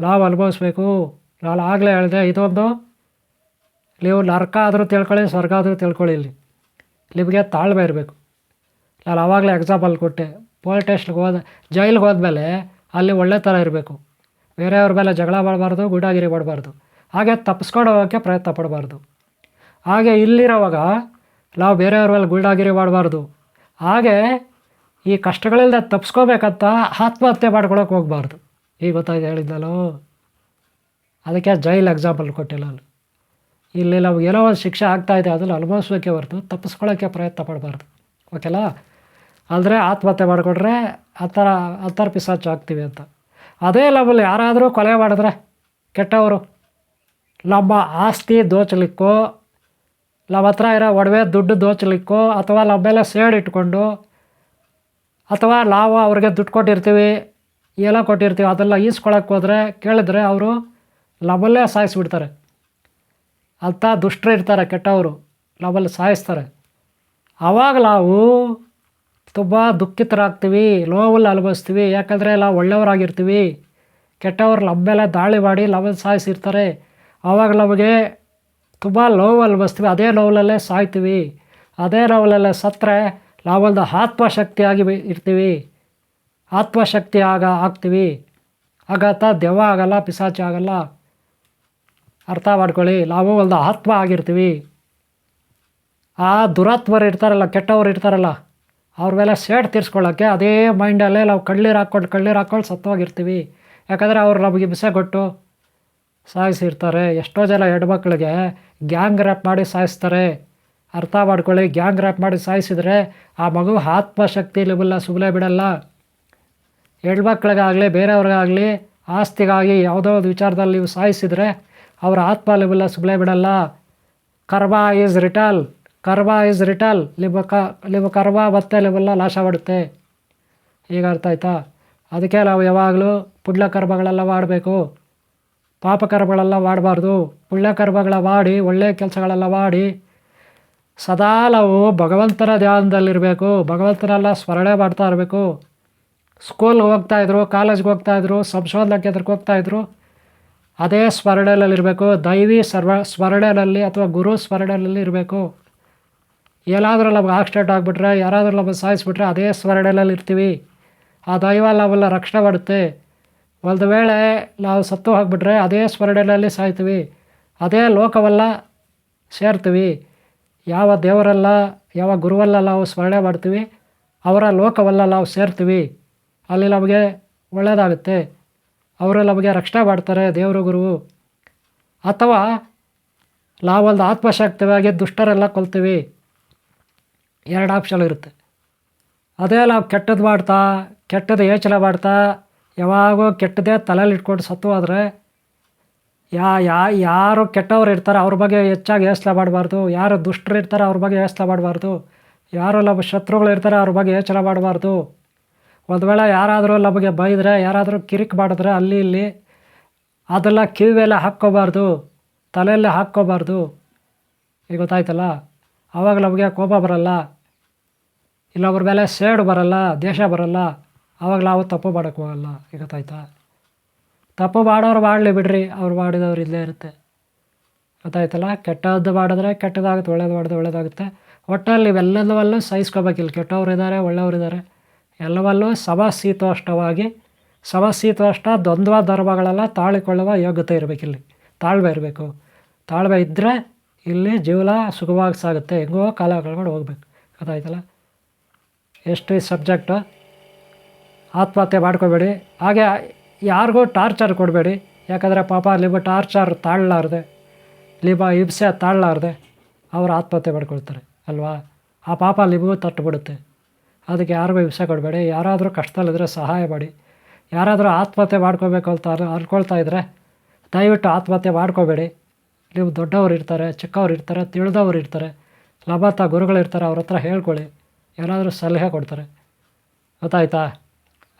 ನಾವು ಅನುಭವಿಸ್ಬೇಕು. ನಾನು ಆಗಲೇ ಹೇಳಿದೆ, ಇದೊಂದು ನೀವು ನರಕ ಆದರೂ ತಿಳ್ಕೊಳ್ಳಿ, ಸ್ವರ್ಗ ಆದರೂ ತಿಳ್ಕೊಳ್ಳಿ ಇಲ್ಲಿ. ನಿಮಗೆ ತಾಳ್ಮೆ ಇರಬೇಕು. ನಾನು ಆವಾಗಲೇ ಎಕ್ಸಾಂಪಲ್ ಕೊಟ್ಟೆ. ಪೊಲೀಸ್ ಸ್ಟೇಷನ್ಗೆ ಹೋದ ಜೈಲಿಗೆ ಹೋದ್ಮೇಲೆ ಅಲ್ಲಿ ಒಳ್ಳೆ ಥರ ಇರಬೇಕು. ಬೇರೆಯವ್ರ ಮೇಲೆ ಜಗಳ ಮಾಡಬಾರ್ದು, ಗೂಡಾಗಿರಿ ಮಾಡಬಾರ್ದು. ಹಾಗೆ ತಪ್ಪಿಸ್ಕೊಂಡು ಹೋಗೋಕ್ಕೆ ಪ್ರಯತ್ನ ಪಡಬಾರ್ದು. ಹಾಗೆ ಇಲ್ಲಿರೋವಾಗ ನಾವು ಬೇರೆಯವ್ರ ಮೇಲೆ ಗೂಡಾಗಿರಿ ಮಾಡಬಾರ್ದು. ಹಾಗೆ ಈ ಕಷ್ಟಗಳಿಲ್ಲದೆ ತಪ್ಪಿಸ್ಕೋಬೇಕಂತ ಆತ್ಮಹತ್ಯೆ ಮಾಡ್ಕೊಳಕ್ಕೆ ಹೋಗ್ಬಾರ್ದು. ಈಗ ಗೊತ್ತಾಯ್ತು ಹೇಳಿದ್ದಲ್ಲೋ ಅದಕ್ಕೆ ಜೈಲ್ ಎಕ್ಸಾಂಪಲ್ ಕೊಟ್ಟಿಲ್ಲ ಅಲ್ಲಿ ಇಲ್ಲಿ ನಮ್ಗೆ ಏನೋ ಒಂದು ಶಿಕ್ಷೆ ಆಗ್ತಾಯಿದೆ ಅದನ್ನು ಅನುಭವಿಸ್ಬೇಕೇ ಹೊರತು ತಪ್ಪಿಸ್ಕೊಳ್ಳೋಕ್ಕೆ ಪ್ರಯತ್ನ ಪಡಬಾರ್ದು. ಓಕೆಲ್ಲ ಆದರೆ ಆತ್ಮಹತ್ಯೆ ಮಾಡಿಕೊಂಡ್ರೆ ಆ ಥರ ಆ ಥರ ಪಿಸಾಚು ಆಗ್ತೀವಿ ಅಂತ. ಅದೇ ನಮ್ಮಲ್ಲಿ ಯಾರಾದರೂ ಕೊಲೆ ಮಾಡಿದ್ರೆ ಕೆಟ್ಟವರು, ನಮ್ಮ ಆಸ್ತಿ ದೋಚಲಿಕ್ಕೋ, ನಮ್ಮ ಹತ್ರ ಇರೋ ಒಡವೆ ದುಡ್ಡು ದೋಚಲಿಕ್ಕೋ ಅಥವಾ ನಮ್ಮ ಮೇಲೆ ಸೇಡ್ ಇಟ್ಕೊಂಡು ಅಥವಾ ನಾವು ಅವ್ರಿಗೆ ದುಡ್ಡು ಕೊಟ್ಟಿರ್ತೀವಿ ಎಲ್ಲ ಕೊಟ್ಟಿರ್ತೀವಿ, ಅದೆಲ್ಲ ಈಸ್ಕೊಳಕ್ಕೆ ಹೋದರೆ ಕೇಳಿದ್ರೆ ಅವರು ನಮ್ಮಲ್ಲೇ ಸಾಯಿಸಿಬಿಡ್ತಾರೆ. ಅಂಥ ದುಷ್ಟರು ಇರ್ತಾರೆ, ಕೆಟ್ಟವರು ನಮ್ಮಲ್ಲಿ ಸಾಯಿಸ್ತಾರೆ. ಆವಾಗ ನಾವು ತುಂಬ ದುಃಖಿತರಾಗ್ತೀವಿ ನೋವಲ್ಲಿ ಅನುಭವಿಸ್ತೀವಿ, ಯಾಕಂದರೆ ನಾವು ಒಳ್ಳೆಯವರಾಗಿರ್ತೀವಿ, ಕೆಟ್ಟವ್ರು ನಮ್ಮ ಮೇಲೆ ದಾಳಿ ಮಾಡಿ ನಮ್ಮಲ್ಲಿ ಸಾಯಿಸಿರ್ತಾರೆ. ಆವಾಗ ನಮಗೆ ತುಂಬ ನೋವು ಅನುಭವಿಸ್ತೀವಿ, ಅದೇ ನೋವಲ್ಲೇ ಸಾಯ್ತೀವಿ, ಅದೇ ನೋವಲ್ಲೇ ಸತ್ತರೆ ನಾವೊಂದು ಆತ್ಮಶಕ್ತಿಯಾಗಿ ಇರ್ತೀವಿ. ಆತ್ಮಶಕ್ತಿ ಆಗ ಆಗ್ತೀವಿ. ಆಗತ್ತ ದೆವ್ವ ಆಗಲ್ಲ, ಪಿಸಾಚಿ ಆಗಲ್ಲ. ಅರ್ಥ ಮಾಡ್ಕೊಳ್ಳಿ, ನಾವು ಒಂದು ಆತ್ಮ ಆಗಿರ್ತೀವಿ. ಆ ದುರಾತ್ಮರು ಇರ್ತಾರಲ್ಲ, ಕೆಟ್ಟವ್ರು ಇರ್ತಾರಲ್ಲ, ಅವ್ರ ಮೇಲೆ ಸೇಡ್ ತೀರ್ಸ್ಕೊಳ್ಳೋಕ್ಕೆ ಅದೇ ಮೈಂಡಲ್ಲೇ ನಾವು ಕಳ್ಳೀರು ಹಾಕ್ಕೊಂಡು ಕಳ್ಳೀರು ಹಾಕ್ಕೊಂಡು ಸತ್ತೋಗಿರ್ತೀವಿ. ಯಾಕಂದರೆ ಅವ್ರು ನಮಗೆ ಬಿಸೆ ಕೊಟ್ಟು ಸಾಯಿಸಿರ್ತಾರೆ. ಎಷ್ಟೋ ಜನ ಹೆಣ್ಮಕ್ಳಿಗೆ ಗ್ಯಾಂಗ್ ರ್ಯಾಪ್ ಮಾಡಿ ಸಾಯಿಸ್ತಾರೆ. ಅರ್ಥ ಮಾಡ್ಕೊಳ್ಳಿ, ಗ್ಯಾಂಗ್ ರ್ಯಾಪ್ ಮಾಡಿ ಸಾಯಿಸಿದರೆ ಆ ಮಗು ಆತ್ಮಶಕ್ತಿ ಲೆವೆಲ್ಲ ಸುಮ್ಮನೆ ಬಿಡಲ್ಲ. ಹೆಣ್ಮಕ್ಳಿಗಾಗಲಿ, ಬೇರೆಯವ್ರಿಗಾಗಲಿ, ಆಸ್ತಿಗಾಗಿ ಯಾವುದೋ ಒಂದು ವಿಚಾರದಲ್ಲಿ ನೀವು ಸಾಯಿಸಿದರೆ ಅವರ ಆತ್ಮ ಲೆವೆಲ್ಲ ಸುಮ್ಮನೆ ಬಿಡಲ್ಲ. ಕರ್ಮ ಈಸ್ ರಿಟಲ್ ಕರ್ಮ ಈಸ್ ರಿಟಲ್ ನಿಮ್ಮ ಕ, ನಿಮ್ಮ ಕರ್ಮ ಮತ್ತೆ ಲೆವೆಲ್ಲ ನಾಶ ಮಾಡುತ್ತೆ ಈಗ ಅರ್ಥ ಆಯ್ತಾ? ಅದಕ್ಕೆ ನಾವು ಯಾವಾಗಲೂ ಪುಣ್ಯ ಕರ್ಮಗಳೆಲ್ಲ ಮಾಡಬೇಕು. ಪಾಪ ಕರ್ಮಗಳೆಲ್ಲ ಮಾಡಬಾರ್ದು. ಪುಣ್ಯ ಕರ್ಮಗಳ ಮಾಡಿ ಒಳ್ಳೆಯ ಕೆಲಸಗಳೆಲ್ಲ ಮಾಡಿ ಸದಾ ನಾವು ಭಗವಂತನ ಧ್ಯಾನದಲ್ಲಿರಬೇಕು. ಭಗವಂತನೆಲ್ಲ ಸ್ಮರಣೆ ಮಾಡ್ತಾ ಇರಬೇಕು. ಸ್ಕೂಲ್ಗೆ ಹೋಗ್ತಾಯಿದ್ರು ಕಾಲೇಜ್ಗೆ ಹೋಗ್ತಾಯಿದ್ರು ಸಂಶೋಧನಾ ಕೇಂದ್ರಕ್ಕೆ ಹೋಗ್ತಾಯಿದ್ರು ಅದೇ ಸ್ಮರಣೆಯಲ್ಲಿರಬೇಕು ದೈವಿ ಸರ್ವ, ಸ್ಮರಣೆಯಲ್ಲಿ ಅಥವಾ ಗುರು ಸ್ಮರಣೆಯಲ್ಲಿ ಇರಬೇಕು. ಎಲ್ಲಾದರೂ ನಮ್ಗೆ ಆಕ್ಸಿಡೆಂಟ್ ಆಗಿಬಿಟ್ರೆ, ಯಾರಾದರೂ ನಮ್ಮನ್ನು ಸಾಯಿಸ್ಬಿಟ್ರೆ ಅದೇ ಸ್ಮರಣೆಯಲ್ಲಿ ಇರ್ತೀವಿ. ಆ ದೈವ ನಾವೆಲ್ಲ ರಕ್ಷಣೆ ಮಾಡುತ್ತೆ. ಒಂದು ವೇಳೆ ನಾವು ಸತ್ತು ಹೋಗ್ಬಿಟ್ರೆ ಅದೇ ಸ್ಮರಣೆಯಲ್ಲಿ ಸಾಯ್ತೀವಿ. ಅದೇ ಲೋಕವೆಲ್ಲ ಸೇರ್ತೀವಿ. ಯಾವ ದೇವರಲ್ಲ, ಯಾವ ಗುರುವಲ್ಲ ನಾವು ಸ್ಮರಣೆ ಮಾಡ್ತೀವಿ, ಅವರ ಲೋಕವಲ್ಲ ನಾವು ಸೇರ್ತೀವಿ. ಅಲ್ಲಿ ನಮಗೆ ಒಳ್ಳೆಯದಾಗುತ್ತೆ. ಅವರು ನಮಗೆ ರಕ್ಷಣೆ ಮಾಡ್ತಾರೆ ದೇವರು ಗುರುವು ಅಥವಾ ನಾವೊಂದು ಆತ್ಮಶಕ್ತಿಯಾಗಿ ದುಷ್ಟರೆಲ್ಲ ಕೊಲ್ತೀವಿ. ಎರಡು ಆಪ್ಷನ್ ಇರುತ್ತೆ. ಅದೇ ನಾವು ಕೆಟ್ಟದ್ದು ಮಾಡ್ತಾ ಕೆಟ್ಟದ್ದು ಯೋಚನೆ ಮಾಡ್ತಾ, ಯಾವಾಗೋ ಕೆಟ್ಟದೇ ತಲೆಯಲ್ಲಿ ಸತ್ತು ಹೋದರೆ ಯಾ ಯಾ, ಯಾರು ಕೆಟ್ಟವ್ರು ಇರ್ತಾರೆ ಅವ್ರ ಬಗ್ಗೆ ಹೆಚ್ಚಾಗಿ ಯೋಚನೆ ಮಾಡಬಾರ್ದು. ಯಾರು ದುಷ್ಟರು ಇರ್ತಾರೆ ಅವ್ರ ಬಗ್ಗೆ ಯೋಚನೆ ಮಾಡಬಾರ್ದು. ಯಾರು ನಮ್ಮ ಶತ್ರುಗಳು ಇರ್ತಾರೆ ಅವ್ರ ಬಗ್ಗೆ ಯೋಚನೆ ಮಾಡಬಾರ್ದು. ಒಂದು ವೇಳೆ ಯಾರಾದರೂ ನಮಗೆ ಬೈದರೆ, ಯಾರಾದರೂ ಕಿರಿಕ್ ಮಾಡಿದ್ರೆ ಅಲ್ಲಿ ಇಲ್ಲಿ ಅದೆಲ್ಲ ಕಿವಿಯೆಲ್ಲ ಹಾಕ್ಕೋಬಾರ್ದು. ತಲೆಯಲ್ಲೇ ಹಾಕ್ಕೋಬಾರ್ದು. ಈಗ ಗೊತ್ತಾಯ್ತಲ್ಲ? ಆವಾಗ ನಮಗೆ ಕೋಪ ಬರಲ್ಲ. ಇಲ್ಲೊಬ್ರ ಮೇಲೆ ಸೇಡು ಬರಲ್ಲ ದೇಶ ಬರಲ್ಲ. ಆವಾಗ ನಾವು ತಪ್ಪು ಮಾಡೋಕ್ಕೆ ಹೋಗಲ್ಲ. ಈಗ ಗೊತ್ತಾಯ್ತಾ? ತಪ್ಪು ಮಾಡೋರು ಮಾಡಲಿ ಬಿಡ್ರಿ, ಅವ್ರು ಮಾಡಿದವ್ರು ಇಲ್ಲೇ ಇರುತ್ತೆ. ಗೊತ್ತಾಯ್ತಲ್ಲ? ಕೆಟ್ಟದ್ದು ಮಾಡಿದ್ರೆ ಕೆಟ್ಟದಾಗುತ್ತೆ, ಒಳ್ಳೇದು ಮಾಡಿದ್ರೆ ಒಳ್ಳೇದಾಗುತ್ತೆ. ಒಟ್ಟಲ್ಲಿ ಇವೆಲ್ಲದವಲ್ಲೂ ಸಹಿಸ್ಕೋಬೇಕಿಲ್ಲ ಕೆಟ್ಟವ್ರು ಇದ್ದಾರೆ, ಒಳ್ಳೆಯವ್ರು ಇದ್ದಾರೆ. ಎಲ್ಲವಲ್ಲೂ ಸಮಶೀತೋಷ್ಟವಾಗಿ ಸಮಶೀತೋಷ್ಟ ದ್ವಂದ್ವ ಧರ್ಮಗಳೆಲ್ಲ ತಾಳಿಕೊಳ್ಳುವ ಯೋಗ್ಯತೆ ಇರಬೇಕಿಲ್ಲಿ ತಾಳ್ಮೆ ಇರಬೇಕು. ತಾಳ್ಮೆ ಇದ್ದರೆ ಇಲ್ಲಿ ಜೀವನ ಸುಖವಾಗಿ ಸಾಗುತ್ತೆ. ಹೆಂಗೋ ಕಾಲ ಕಳ್ಕೊಂಡು ಹೋಗ್ಬೇಕು. ಗೊತ್ತಾಯ್ತಲ್ಲ? ಎಷ್ಟು ಸಬ್ಜೆಕ್ಟು ಆತ್ಮಹತ್ಯೆ ಮಾಡ್ಕೋಬೇಡಿ. ಹಾಗೆ ಯಾರಿಗೂ ಟಾರ್ಚರ್ ಕೊಡಬೇಡಿ. ಯಾಕಂದರೆ ಪಾಪ ಲಿಬ ಟಾರ್ಚರ್ ತಾಳಲಾರ್ದೆ. ಲಿಬ ಹಿಂಸೆ ತಾಳಲಾರ್ದೆ. ಅವರು ಆತ್ಮಹತ್ಯೆ ಮಾಡ್ಕೊಳ್ತಾರೆ, ಅಲ್ವಾ? ಆ ಪಾಪ ನಿಮಗೂ ತಟ್ಟುಬಿಡುತ್ತೆ. ಅದಕ್ಕೆ ಯಾರಿಗೂ ಹಿಂಸೆ ಕೊಡಬೇಡಿ. ಯಾರಾದರೂ ಕಷ್ಟದಲ್ಲಿದ್ದರೆ ಸಹಾಯ ಮಾಡಿ. ಯಾರಾದರೂ ಆತ್ಮಹತ್ಯೆ ಮಾಡ್ಕೋಬೇಕು ಅಂತ ಅನ್ಕೊಳ್ತಾ ಇದ್ದರೆ ದಯವಿಟ್ಟು ಆತ್ಮಹತ್ಯೆ ಮಾಡ್ಕೋಬೇಡಿ. ನೀವು ದೊಡ್ಡವರು ಇರ್ತಾರೆ, ಚಿಕ್ಕವ್ರು ಇರ್ತಾರೆ, ತಿಳಿದವ್ರು ಇರ್ತಾರೆ ಲಭತ್ತ ಗುರುಗಳಿರ್ತಾರೆ ಅವ್ರ ಹತ್ರ ಹೇಳ್ಕೊಳ್ಳಿ. ಏನಾದರೂ ಸಲಹೆ ಕೊಡ್ತಾರೆ. ಗೊತ್ತಾಯ್ತಾ?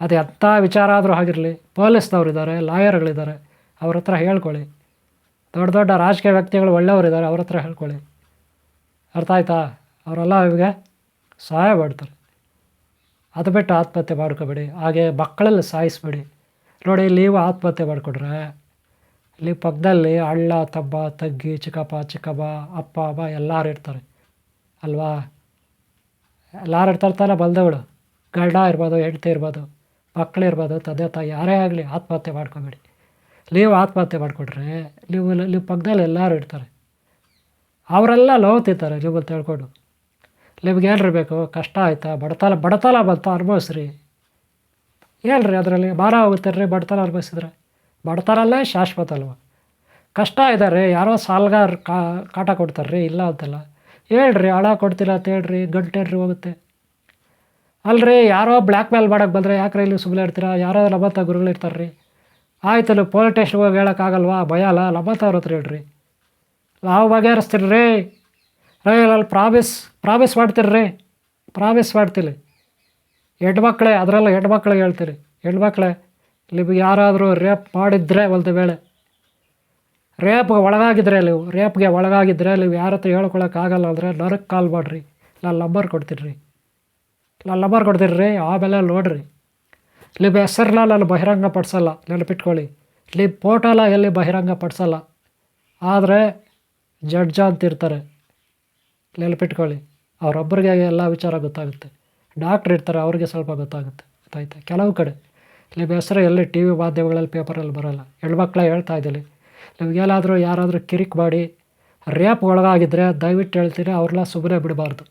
ಅದು ಎಂಥ ವಿಚಾರ ಆದರೂ ಆಗಿರಲಿ ಪೊಲೀಸ್ನವರಿದ್ದಾರೆ, ಲಾಯರ್ಗಳಿದ್ದಾರೆ, ಅವ್ರ ಹತ್ರ ಹೇಳ್ಕೊಳ್ಳಿ. ದೊಡ್ಡ ದೊಡ್ಡ ರಾಜಕೀಯ ವ್ಯಕ್ತಿಗಳು ಒಳ್ಳೆಯವರಿದ್ದಾರೆ, ಅವ್ರ ಹತ್ರ ಹೇಳ್ಕೊಳ್ಳಿ. ಅರ್ಥ ಆಯ್ತಾ? ಅವರೆಲ್ಲ ಇವಿಗೆ ಸಹಾಯ ಮಾಡ್ತಾರೆ. ಅದು ಬಿಟ್ಟು ಆತ್ಮಹತ್ಯೆ ಮಾಡ್ಕೋಬೇಡಿ. ಹಾಗೆ ಮಕ್ಕಳಲ್ಲಿ ಸಾಯಿಸ್ಬೇಡಿ. ನೋಡಿ, ನೀವು ಆತ್ಮಹತ್ಯೆ ಮಾಡಿಕೊಡ್ರೆ ಇಲ್ಲಿ ಪಕ್ಕದಲ್ಲಿ ಅಳ್ಳ ತಬ್ಬ ತಗ್ಗಿ ಚಿಕ್ಕಪ್ಪ ಚಿಕ್ಕಪ್ಪ ಅಪ್ಪ, ಅಮ್ಮ ಎಲ್ಲರೂ ಇರ್ತಾರೆ. ಅಲ್ವಾ? ಎಲ್ಲರೂ ಇರ್ತಾರೆ ತಾನೆ ಬಲ್ದವಳು ಗಂಡ ಇರ್ಬೋದು, ಹೆಂಡತಿ ಇರ್ಬೋದು. ಮಕ್ಕಳು ಇರ್ಬೋದು, ತಂದೆ, ತಾಯಿ, ಯಾರೇ ಆಗಲಿ ಆತ್ಮಹತ್ಯೆ ಮಾಡ್ಕೊಬೇಡಿ. ನೀವು ಆತ್ಮಹತ್ಯೆ ಮಾಡಿಕೊಟ್ರೆ ನೀವು ನೀವು ಪಕ್ಕದಲ್ಲಿ ಎಲ್ಲರೂ ಇರ್ತಾರೆ. ಅವರೆಲ್ಲ ಲವ್ ತಿಂತಾರೆ ನೀವು ತಿಳ್ಕೊಂಡು ಹೇಳ್ಕೊಂಡು. ಬೇಕು? ಕಷ್ಟ ಆಯ್ತಾ? ಬಡತನ ಬಡತನ ಬಂತು ಅನುಭವಿಸ್ರಿ. ಹೇಳ್ರಿ ಅದರಲ್ಲಿ? ಮಾರ ಹೋಗುತ್ತೆ ರೀ ಬಡತನ ಅನುಭವಿಸಿದ್ರೆ? ಬಡತನಲ್ಲೇ ಶಾಶ್ವತ ಅಲ್ವ? ಕಷ್ಟ ಇದ್ದಾರೆ ಯಾರೋ ಸಾಲ್ಗಾರ ಕಾಟ ಕೊಡ್ತಾರ್ರಿ ಇಲ್ಲ ಅಂತಲ್ಲ. ಹೇಳ್ರಿ, ಹಣ ಕೊಡ್ತಿಲ್ಲ ಅಂತ ಹೇಳ್ರಿ ಗಂಟೆಡ್ರಿ ಹೋಗುತ್ತೆ? ಅಲ್ರಿ, ಯಾರೋ ಬ್ಲ್ಯಾಕ್ ಮೇಲ್ ಮಾಡೋಕ್ಕೆ ಬಂದರೆ ಯಾಕೆ ಇಲ್ಲಿ ಸುಮ್ಮನೆ ಇರ್ತೀರಾ? ಯಾರೋ ಲಬತ್ತ ಗುರುಗಳು ಇರ್ತಾರೆ ರೀ ಆಯ್ತು ನೀವು ಪೊಲೀಸ್ ಸ್ಟೇಷನ್ಗೆ ಹೋಗಿ ಹೇಳೋಕ್ಕಾಗಲ್ವಾ? ಭಯ ಅಲ್ಲ ಲಬತ್ತ ಅವ್ರ ಹತ್ರ ಹೇಳ್ರಿ. ನಾವು ಬಗೆಹರಿಸ್ತೀರಿ ರೀ ರೈಲಲ್ಲಿ ಪ್ರಾಮಿಸ್ ಪ್ರಾಮಿಸ್ ಮಾಡ್ತೀರಿ ರೀ ಪ್ರಾಮಿಸ್ ಮಾಡ್ತೀರಿ ಹೆಣ್ಮಕ್ಳೇ ಅದರಲ್ಲ ಹೆಣ್ಮಕ್ಳಿಗೆ ಹೇಳ್ತೀರಿ. ಹೆಣ್ಮಕ್ಳೇ ನಿಮಗೆ ಯಾರಾದರೂ ರೇಪ್ ಮಾಡಿದ್ರೆ ಒಂದು ವೇಳೆ. ರೇಪ್ಗೆ ಒಳಗಾಗಿದ್ರೆ ನೀವು ರೇಪ್ಗೆ ಒಳಗಾಗಿದ್ರೆ ನೀವು ಯಾರ ಹತ್ರ ಹೇಳ್ಕೊಳಕ್ಕಾಗಲ್ಲ ಅಂದರೆ ನರಕ್ಕೆ ಕಾಲ್ ಮಾಡಿರಿ. ನಾನು ನಂಬರ್ ಕೊಡ್ತೀನಿ ರೀ ನಾನು ನಂಬರ್ ಕೊಡ್ತೀನಿ ರೀ ಆಮೇಲೆ ನೋಡಿರಿ. ಇಲ್ಲಿ ಹೆಸರನ್ನ ಅಲ್ಲಿ ಬಹಿರಂಗ ಪಡಿಸಲ್ಲ ನೆನಪಿಟ್ಕೊಳ್ಳಿ. ಇಲ್ಲಿ ಪೋಟಲ ಎಲ್ಲಿ ಬಹಿರಂಗ ಪಡಿಸಲ್ಲ. ಆದರೆ ಜಡ್ಜ ಅಂತಿರ್ತಾರೆ. ನೆನಪಿಟ್ಕೊಳ್ಳಿ ಅವರೊಬ್ಬರಿಗೆ ಎಲ್ಲ ವಿಚಾರ ಗೊತ್ತಾಗುತ್ತೆ. ಡಾಕ್ಟ್ರ್ ಇರ್ತಾರೆ, ಅವ್ರಿಗೆ ಸ್ವಲ್ಪ ಗೊತ್ತಾಗುತ್ತೆ. ಗೊತ್ತಾಯ್ತಾ? ಕೆಲವು ಕಡೆ. ನಿಮ್ಮ ಹೆಸರು ಎಲ್ಲಿ ಟಿ ವಿ ಮಾಧ್ಯಮಗಳಲ್ಲಿ ಪೇಪರಲ್ಲಿ ಬರೋಲ್ಲ. ಹೆಣ್ಮಕ್ಳೇ ಹೇಳ್ತಾ ಇದ್ದೀನಿ ನಿಮಗೆಲ್ಲಾದರೂ ಯಾರಾದರೂ ಕಿರಿಕ್ ಮಾಡಿ ರೇಪ್ ಒಳಗಾಗಿದ್ದರೆ ದಯವಿಟ್ಟು ಹೇಳ್ತೀನಿ ಅವ್ರನ್ನ ಸುಮ್ಮನೆ ಬಿಡಬಾರ್ದು.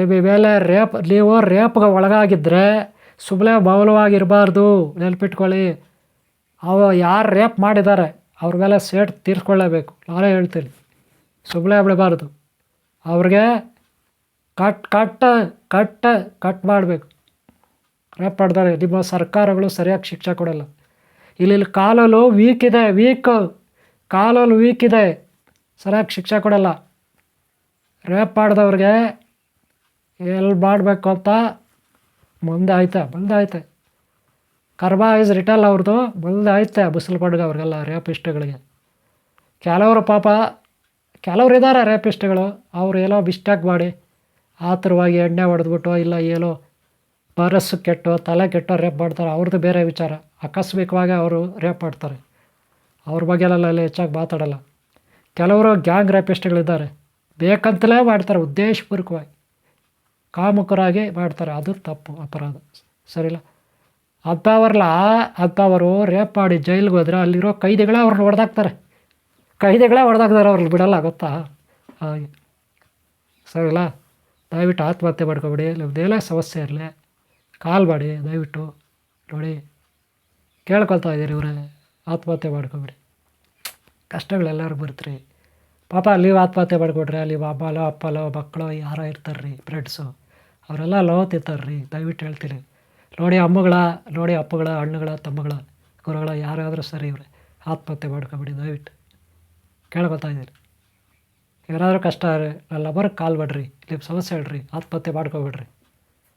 ಮೇಲೆ ರೇಪ್ ನೀವು ರೇಪ್ಗೆ ಒಳಗಾಗಿದ್ದರೆ ಸುಮ್ಮನೆ ಮೌನವಾಗಿರಬಾರ್ದು ನೆನಪಿಟ್ಕೊಳ್ಳಿ. ಅವ ಯಾರು ರೇಪ್ ಮಾಡಿದ್ದಾರೆ ಅವ್ರ ಮೇಲೆ ಸೇಟ್ ತೀರ್ಸ್ಕೊಳ್ಳೇಬೇಕು. ನಾನೇ ಹೇಳ್ತೀನಿ. ಸುಮ್ಮನೆ ಬಿಡಬಾರ್ದು. ಅವ್ರಿಗೆ ಕಟ್, ಕಟ್ಟ ಕಟ್ಟ, ಕಟ್ ಮಾಡಬೇಕು. ರೇಪ್ ಮಾಡ್ತಾರೆ. ನಿಮ್ಮ ಸರ್ಕಾರಗಳು ಸರಿಯಾಗಿ ಶಿಕ್ಷೆ ಕೊಡಲ್ಲ. ಇಲ್ಲಿ ಇಲ್ಲಿ ಕಾಲಲ್ಲೂ ವೀಕ್ ಇದೆ ವೀಕ್ ಕಾಲಲ್ಲಿ ವೀಕ್ ಇದೆ. ಸರಿಯಾಗಿ ಶಿಕ್ಷೆ ಕೊಡಲ್ಲ. ರೇಪ್ ಮಾಡಿದವ್ರಿಗೆ ಎಲ್ಲಿ ಮಾಡಬೇಕು ಅಂತ ಮುಂದೆ ಐತೆ ಮುಂದೆ ಐತೆ ಕರ್ಮ ಇಸ್ ರಿಟಲ್ ಅವ್ರದ್ದು ಮುಂದೆ ಐತೆ ಬಿಸಿಲು ಅವ್ರಿಗೆಲ್ಲ ರೇಪಿಸ್ಟ್ಗಳಿಗೆ. ಕೆಲವರು ಪಾಪ, ಕೆಲವ್ರು ಇದ್ದಾರೆ ರೇಪಿಸ್ಟ್ಗಳು, ಅವ್ರು ಏನೋ ಮಿಸ್ಟೇಕ್ ಮಾಡಿ, ಆತುರವಾಗಿ ಎಣ್ಣೆ ಹೊಡೆದ್ಬಿಟ್ಟು ಇಲ್ಲ ಏನೋ ಬರಸ್ಸು ಕೆಟ್ಟು, ತಲೆ ಕೆಟ್ಟು ರೇಪ್ ಮಾಡ್ತಾರೆ. ಅವ್ರದ್ದು ಬೇರೆ ವಿಚಾರ. ಆಕಸ್ಮಿಕವಾಗಿ ಅವರು ರೇಪ್ ಮಾಡ್ತಾರೆ. ಅವ್ರ ಬಗ್ಗೆಲ್ಲ ಅಲ್ಲಿ ಹೆಚ್ಚಾಗಿ ಮಾತಾಡಲ್ಲ. ಕೆಲವರು ಗ್ಯಾಂಗ್ ರೇಪಿಸ್ಟ್ಗಳಿದ್ದಾರೆ ಬೇಕಂತಲೇ ಮಾಡ್ತಾರೆ, ಉದ್ದೇಶಪೂರ್ವಕವಾಗಿ. ಕಾಮುಕರಾಗಿ ಮಾಡ್ತಾರೆ. ಅದು ತಪ್ಪು ಅಪರಾಧ. ಸರಿಲ್ಲ ಅಂಥವ್ರಲ್ಲ ಅಂಥವರು ರೇಪ್ ಮಾಡಿ ಜೈಲಿಗೆ ಹೋದ್ರೆ ಅಲ್ಲಿರೋ ಕೈದಿಗಳೇ ಅವ್ರನ್ನ ಹೊಡೆದಾಕ್ತಾರೆ. ಕೈದಿಗಳೇ ಹೊಡೆದಾಕ್ತಾರೆ ಅವ್ರಲ್ಲಿ ಬಿಡಲ್ಲ, ಗೊತ್ತಾ? ಹಾಗೆ. ಸರಿಲ್ಲ ದಯವಿಟ್ಟು ಆತ್ಮಹತ್ಯೆ ಮಾಡ್ಕೊಬೇಡಿ. ನಿಮ್ದೇನೇ ಸಮಸ್ಯೆ ಇರಲಿ. ಕಾಲ್ ಮಾಡಿ, ದಯವಿಟ್ಟು. ನೋಡಿ, ಕೇಳ್ಕೊಳ್ತಾ ಇದ್ದೀರಿ ಇವರೇ. ಆತ್ಮಹತ್ಯೆ ಮಾಡ್ಕೊಬೇಡಿ. ಕಷ್ಟಗಳೆಲ್ಲರೂ ಬರ್ತೀರಿ. ಪಾಪ, ನೀವು ಆತ್ಮಹತ್ಯೆ ಮಾಡ್ಕೊಡ್ರಿ ಅಲ್ಲಿ ಅಮ್ಮಲೋ ಅಪ್ಪಲೋ, ಮಕ್ಕಳು ಯಾರೋ ಇರ್ತಾರ್ರಿ ಫ್ರೆಂಡ್ಸು ಅವರೆಲ್ಲ ಲವ್ ತಿಂತಾರೆ ರೀ ದಯವಿಟ್ಟು ಹೇಳ್ತೀನಿ ನೋಡಿ ಅಮ್ಮಗಳ, ನೋಡಿ ಅಪ್ಪಗಳ ಹಣ್ಣುಗಳ ತಮ್ಮಗಳ, ಗುರುಗಳ, ಯಾರಾದರೂ ಸರಿ ಇವ್ರೆ, ಆತ್ಮಹತ್ಯೆ ಮಾಡ್ಕೊಬೇಡಿ, ದಯವಿಟ್ಟು. ಕೇಳ್ಕೊತಾ ಇದ್ದೀರಿ. ಏನಾದರೂ ಕಷ್ಟ ನನ್ನ ನಂಬರ್ಗೆ ಕಾಲ್ ಮಾಡಿರಿ ನಿಮ್ಮ ಸಮಸ್ಯೆ ಹೇಳ್ರಿ ಆತ್ಮಹತ್ಯೆ ಮಾಡ್ಕೊಬೇಡ್ರಿ.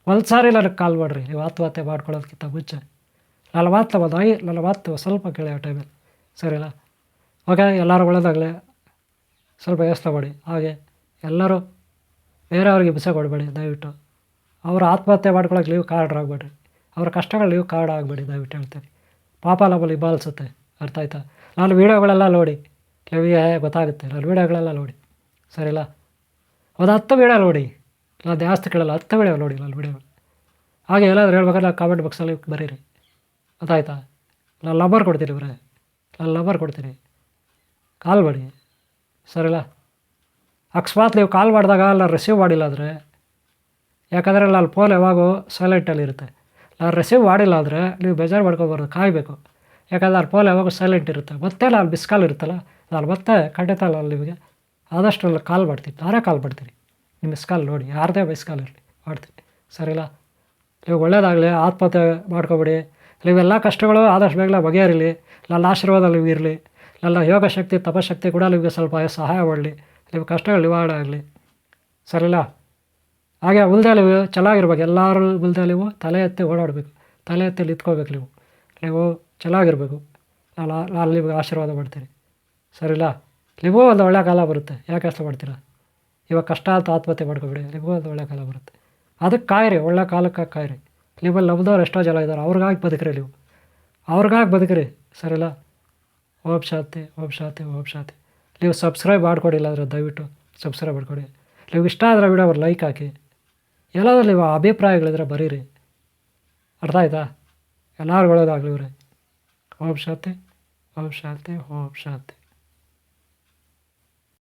ಒಂದು ಸಾರಿ ನನಗೆ ಕಾಲ್ ಮಾಡಿರಿ, ನೀವು ಆತ್ಮಹತ್ಯೆ ಮಾಡ್ಕೊಳ್ಳೋದಕ್ಕಿಂತ ಮುಂಚೆ. ನನ್ನ ಮಾತು ಒಂದು ಐ ನನ್ನ ಮಾತು ಸ್ವಲ್ಪ ಕೇಳಿ ಆ ಟೈಮಲ್ಲಿ ಸರಿಲ್ಲ ಓಕೆ, ಎಲ್ಲರೂ ಒಳ್ಳೆದಾಗಲಿ. ಸ್ವಲ್ಪ ವ್ಯವಸ್ಥೆ ಮಾಡಿ. ಹಾಗೆ ಎಲ್ಲರೂ ಬೇರೆಯವ್ರಿಗೆ ಹಿಂಸೆ ಕೊಡಬೇಡಿ, ದಯವಿಟ್ಟು. ಅವರು ಆತ್ಮಹತ್ಯೆ ಮಾಡ್ಕೊಳಕ್ಕೆ ನೀವು ಆಗಬೇಡ್ರಿ. ಅವ್ರ ಕಷ್ಟಗಳು ಲೀವ್ ಕಾರ್ಡ್ ಆಗಬೇಡಿ ದಯವಿಟ್ಟು ಹೇಳ್ತೀನಿ. ಪಾಪ ನಮ್ಮಲ್ಲಿ ಹಿಂಬಾಲಿಸುತ್ತೆ. ಅರ್ಥ ಆಯ್ತಾ? ನಾನು ವೀಡಿಯೋಗಳೆಲ್ಲ ನೋಡಿ. ನಿಮಗೆ ಗೊತ್ತಾಗುತ್ತೆ. ನಾನು ವೀಡಿಯೋಗಳೆಲ್ಲ ನೋಡಿ. ಸರಿಲ್ಲ ಒಂದು ಹತ್ತು ವೀಡಿಯೋ ನೋಡಿ. ನಾನು ಜಾಸ್ತಿ ಕೇಳಲ್ಲ. ಹತ್ತು ವೀಡಿಯೋ ನೋಡಿ ನಾನು ವೀಡಿಯೋ ಹಾಗೆ ಎಲ್ಲಾದರೂ ಹೇಳ್ಬೇಕಾದ್ರೆ ಕಾಮೆಂಟ್ ಬಾಕ್ಸಲ್ಲಿ ಬರೀರಿ. ಗೊತ್ತಾಯ್ತಾ? ನಾನು ನಂಬರ್ ಕೊಡ್ತೀನಿ ಇವರೇ. ನಾನು ನಂಬರ್ ಕೊಡ್ತೀನಿ. ಕಾಲ್ ಮಾಡಿ. ಸರಿಲ್ಲ ಅಕಸ್ಮಾತ್ ನೀವು ಕಾಲ್ ಮಾಡಿದಾಗ ನಾನು ರಿಸೀವ್ ಮಾಡಿಲ್ಲ ಅಂದರೆ ಯಾಕಂದರೆ ಅಲ್ಲಿ ಫೋನ್ ಯಾವಾಗೂ ಸೈಲೆಂಟಲ್ಲಿ ಇರುತ್ತೆ. ನಾನು ರಿಸೀವ್ ಮಾಡಿಲ್ಲ ಅಂದರೆ ನೀವು ಬೇಜಾರು ಮಾಡ್ಕೊಬಾರ್ದು ಕಾಯಬೇಕು. ಯಾಕಂದರೆ ಅಲ್ಲಿ ಫೋನ್ ಯಾವಾಗೂ ಸೈಲೆಂಟ್ ಇರುತ್ತೆ. ಮತ್ತೆ ನಾನು ಮಿಸ್ ಕಾಲ್ ಇರುತ್ತಲ್ಲ, ನಾನು ಮತ್ತೆ ಖಂಡಿತ ನಾನು ನಿಮಗೆ ಆದಷ್ಟು ಅಲ್ಲಿ ಕಾಲ್ ಮಾಡ್ತೀನಿ. ನಾನೇ ಕಾಲ್ ಮಾಡ್ತೀನಿ. ನಿಮ್ಮ ಮಿಸ್ ಕಾಲ್ ನೋಡಿ, ಯಾರದೇ ಮಿಸ್ ಕಾಲ್ ಇರಲಿ, ಮಾಡ್ತೀನಿ. ಸರಿಲ್ಲ ನೀವು ಒಳ್ಳೇದಾಗಲಿ, ಆತ್ಮಹತ್ಯೆ ಮಾಡ್ಕೊಬೇಡಿ. ನೀವೆಲ್ಲ ಕಷ್ಟಗಳು ಆದಷ್ಟು ಬೇಗನೆ ಬಗೆಹರಿಲಿ. ನನ್ನ ಆಶೀರ್ವಾದ ನೀವು ಇರಲಿ. ನನ್ನ ಯೋಗ ಶಕ್ತಿ, ತಪಶಕ್ತಿ ಕೂಡ ನಿಮಗೆ ಸ್ವಲ್ಪ ಸಹಾಯ ಮಾಡಲಿ. ನಿಮ್ಮ ಕಷ್ಟಗಳು ನಿವಾರಣೆ ಆಗಲಿ. ಸರಿಲ್ಲ ಹಾಗೆ ಉಲ್ದೆ ನೀವು ಚೆನ್ನಾಗಿರ್ಬೇಕು ಎಲ್ಲರೂ ಉಲ್ದೆ ನೀವು ತಲೆ ಎತ್ತಿ ಓಡಾಡಬೇಕು. ತಲೆ ಎತ್ತಿ ನಿಂತ್ಕೋಬೇಕು ನೀವು. ನೀವು ಚೆನ್ನಾಗಿರ್ಬೇಕು ನಾನು ನಾನು ನಿಮಗೆ ಆಶೀರ್ವಾದ ಮಾಡ್ತೀನಿ. ಸರಿಲ್ಲ ನಿಮಗೂ ಒಂದು ಒಳ್ಳೆ ಕಾಲ ಬರುತ್ತೆ. ಯಾಕೆ ಕಷ್ಟ ಮಾಡ್ತೀರಾ? ಇವಾಗ ಕಷ್ಟ ಅಂತ ಆತ್ಮಹತ್ಯೆ ಮಾಡ್ಕೊಬೇಡಿ. ನಿಮಗೂ ಒಂದು ಒಳ್ಳೆ ಕಾಲ ಬರುತ್ತೆ. ಅದಕ್ಕೆ ಕಾಯಿರಿ. ಒಳ್ಳೆ ಕಾಲಕ್ಕೆ ಕಾಯಿರಿ. ನಿಮ್ಮಲ್ಲಿ ನಂಬ್ದವ್ರು ಎಷ್ಟೋ ಜನ ಇದ್ದಾರೆ. ಅವ್ರಿಗಾಗಿ ಬದುಕ್ರಿ ನೀವು. ಅವ್ರಿಗಾಗಿ ಬದುಕ್ರಿ. ಸರಿಲ್ಲ ಓಪ್ ಶಾಂತಿ ಓಪ್ ಶಾಂತಿ ಓಪ್ ಶಾತಿ. ನೀವು ಸಬ್ಸ್ಕ್ರೈಬ್ ಮಾಡ್ಕೊಡಿಲ್ಲ ಅಂದರೆ ದಯವಿಟ್ಟು ಸಬ್ಸ್ಕ್ರೈಬ್ ಮಾಡ್ಕೊಡಿ. ನೀವು ಇಷ್ಟ ಆದರೆ ವಿಡಿಯೋ ಅವ್ರು ಲೈಕ್ ಹಾಕಿ. ಎಲ್ಲಾದ್ರೂ ನೀವು ಅಭಿಪ್ರಾಯಗಳಿದ್ರೆ ಬರೀರಿ. ಅರ್ಥ ಆಯ್ತಾ? ಎಲ್ಲರಿಗೂ ಒಳ್ಳೇದಾಗಲಿ ಇವ್ರೆ. ಓಂ ಶಾಂತಿ ಓಂ ಶಾಂತಿ ಓಂ ಶಾಂತಿ.